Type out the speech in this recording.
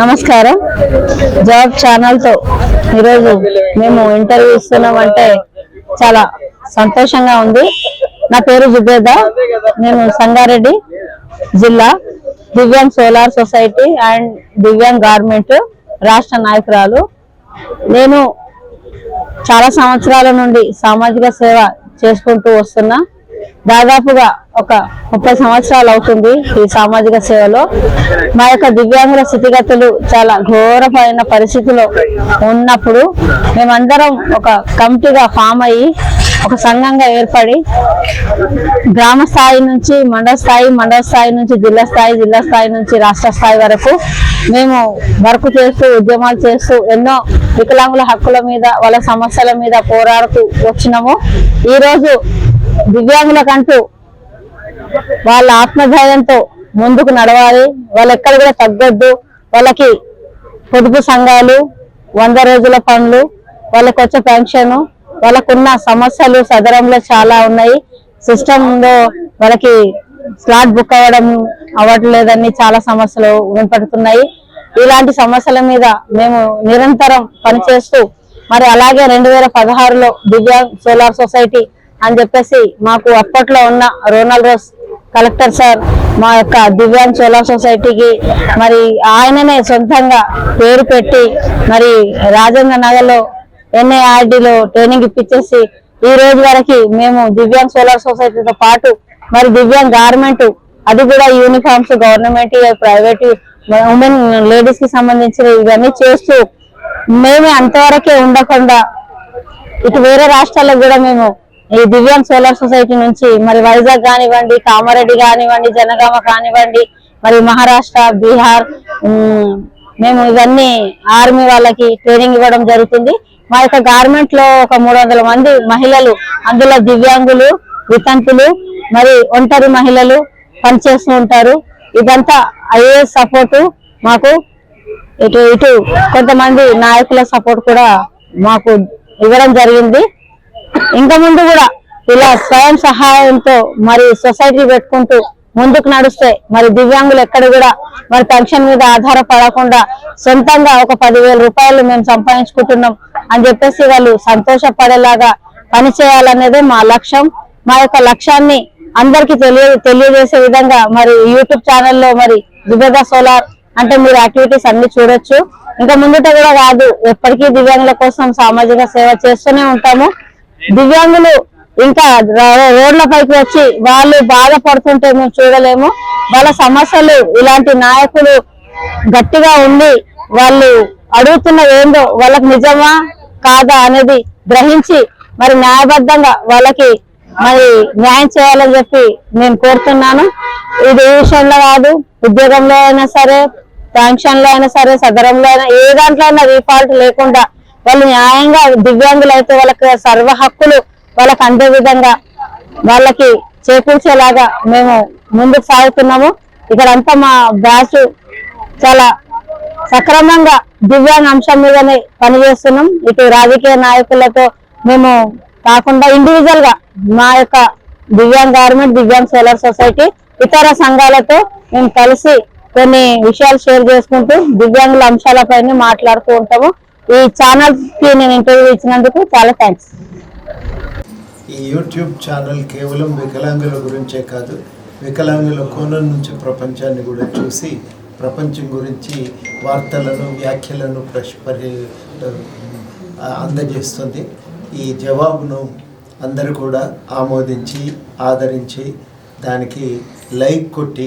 నమస్కారం. జాబ్ ఛానల్తో ఈరోజు మేము ఇంటర్వ్యూ ఇస్తున్నామంటే చాలా సంతోషంగా ఉంది. నా పేరు జుబేద నేను సంగారెడ్డి జిల్లా Divyang solar society and Divyang government రాష్ట్ర నాయకురాలు. నేను చాలా సంవత్సరాల నుండి సామాజిక సేవ చేసుకుంటూ వస్తున్నా. దాదాపుగా ఒక ముప్పై సంవత్సరాలు అవుతుంది ఈ సామాజిక సేవలో. మా యొక్క దివ్యాంగుల స్థితిగతులు చాలా ఘోరమైన పరిస్థితిలో ఉన్నప్పుడు మేమందరం ఒక కమిటీగా ఫామ్ అయ్యి ఒక సంఘంగా ఏర్పడి గ్రామ స్థాయి నుంచి మండల స్థాయి మండల స్థాయి నుంచి జిల్లా స్థాయి జిల్లా స్థాయి నుంచి రాష్ట్ర స్థాయి వరకు మేము వర్క్ చేస్తూ ఉద్యమాలు చేస్తూ ఎన్నో వికలాంగుల హక్కుల మీద వాళ్ళ సమస్యల మీద పోరాడుతూ వచ్చినాము. ఈ రోజు దివ్యాంగులకంటూ వాళ్ళ ఆత్మధైర్యంతో ముందుకు నడవాలి. వాళ్ళు ఎక్కడ కూడా తగ్గొద్దు. వాళ్ళకి పొదుపు సంఘాలు వంద రోజుల పనులు వాళ్ళకి వచ్చే పెన్షన్ వాళ్ళకున్న సమస్యలు సదరంలో చాలా ఉన్నాయి. సిస్టంలో వాళ్ళకి స్లాట్ బుక్ అవ్వడం అవ్వట్లేదని చాలా సమస్యలు వినపడుతున్నాయి. ఇలాంటి సమస్యల మీద మేము నిరంతరం పనిచేస్తూ మరి అలాగే రెండు వేల పదహారులో దివ్యాంగ్ సోలార్ సొసైటీ అని చెప్పేసి మాకు అప్పట్లో ఉన్న రోనల్ రోస్ కలెక్టర్ సార్ మా యొక్క దివ్యాంగ్ సోలార్ సొసైటీకి మరి ఆయననే సొంతంగా పేరు పెట్టి మరి రాజేంద్ర నగర్లో ఎన్ఐఆర్డీలో ట్రైనింగ్ ఇప్పించేసి ఈ రోజు వరకు మేము దివ్యాంగ్ సోలార్ సొసైటీతో పాటు మరి దివ్యాంగ్ గార్మెంట్ అది కూడా యూనిఫామ్స్ గవర్నమెంట్ ప్రైవేట్ ఉమెన్ లేడీస్కి సంబంధించిన ఇవన్నీ చేస్తూ మేమే అంతవరకే ఉండకుండా ఇటు వేరే రాష్ట్రాలకు కూడా మేము ఈ దివ్యాంగ్ సోలార్ సొసైటీ నుంచి మరి వైజాగ్ కానివ్వండి కామారెడ్డి కానివ్వండి జనగామ కానివ్వండి మరి మహారాష్ట్ర బీహార్ మేము ఇవన్నీ ఆర్మీ వాళ్ళకి ట్రైనింగ్ ఇవ్వడం జరుగుతుంది. మా యొక్క గార్మెంట్లో ఒక మూడు మంది మహిళలు అందులో దివ్యాంగులు వితంతులు మరి ఒంటరి మహిళలు పనిచేస్తూ ఉంటారు. ఇదంతా ఐఏఎస్ సపోర్టు మాకు ఇటు ఇటు కొంతమంది నాయకుల సపోర్ట్ కూడా మాకు ఇవ్వడం జరిగింది. ఇంకా ముందు కూడా ఇలా స్వయం సహాయంతో మరి సొసైటీ పెట్టుకుంటూ ముందుకు నడుస్తే మరి దివ్యాంగులు ఎక్కడ కూడా మరి పెన్షన్ మీద ఆధారపడకుండా సొంతంగా ఒక పదివేల రూపాయలు మేము సంపాదించుకుంటున్నాం అని చెప్పేసి వాళ్ళు సంతోషపడేలాగా పనిచేయాలనేదే మా లక్ష్యం. మా యొక్క లక్ష్యాన్ని అందరికి తెలియ తెలియజేసే విధంగా మరి యూట్యూబ్ ఛానల్లో మరి జుబేదా సోలార్ అంటే మీరు యాక్టివిటీస్ అన్ని చూడొచ్చు. ఇంకా ముందుట కూడా కాదు ఎప్పటికీ దివ్యాంగుల కోసం సామాజిక సేవ చేస్తూనే ఉంటాము. దివ్యాంగులు ఇంకా రోడ్లపైకి వచ్చి వాళ్ళు బాధపడుతుంటే మేము చూడలేము. వాళ్ళ సమస్యలు ఇలాంటి నాయకులు గట్టిగా ఉండి వాళ్ళు అడుగుతున్న ఏందో వాళ్ళకి నిజమా కాదా అనేది గ్రహించి మరి న్యాయబద్ధంగా వాళ్ళకి మరి న్యాయం చేయాలని చెప్పి నేను కోరుతున్నాను. ఇది ఏ విషయంలో కాదు ఉద్యోగంలో అయినా సరే పెన్షన్ అయినా సరే సదరంలో అయినా ఏ దాంట్లో అయినా రీఫాల్ట్ లేకుండా వాళ్ళు న్యాయంగా దివ్యాంగులైతే వాళ్ళకి సర్వ హక్కులు వాళ్ళకి అందే విధంగా వాళ్ళకి చేకూర్చేలాగా మేము ముందుకు సాగుతున్నాము. ఇక్కడంతా మా బ్యాచ్ చాలా సక్రమంగా దివ్యాంగ అంశం మీదనే పనిచేస్తున్నాం. ఇటు రాజకీయ నాయకులతో మేము కాకుండా ఇండివిజువల్గా మా యొక్క Divyang government Divyang solar society ఇతర సంఘాలతో మేము కలిసి కొన్ని విషయాలు షేర్ చేసుకుంటూ దివ్యాంగుల అంశాలపైన మాట్లాడుతూ ఉంటాము. ఈ ఛానల్కి నేను ఇంటర్వ్యూ ఇచ్చినందుకు చాలా థ్యాంక్స్ ఈ యూట్యూబ్ ఛానల్ కేవలం వికలాంగుల గురించే కాదు వికలాంగుల కోణం నుంచి ప్రపంచాన్ని కూడా చూసి ప్రపంచం గురించి వార్తలను వ్యాఖ్యలను ప్రశ్ పరి అందజేస్తుంది. ఈ జవాబును అందరూ కూడా ఆమోదించి ఆదరించి దానికి లైక్ కొట్టి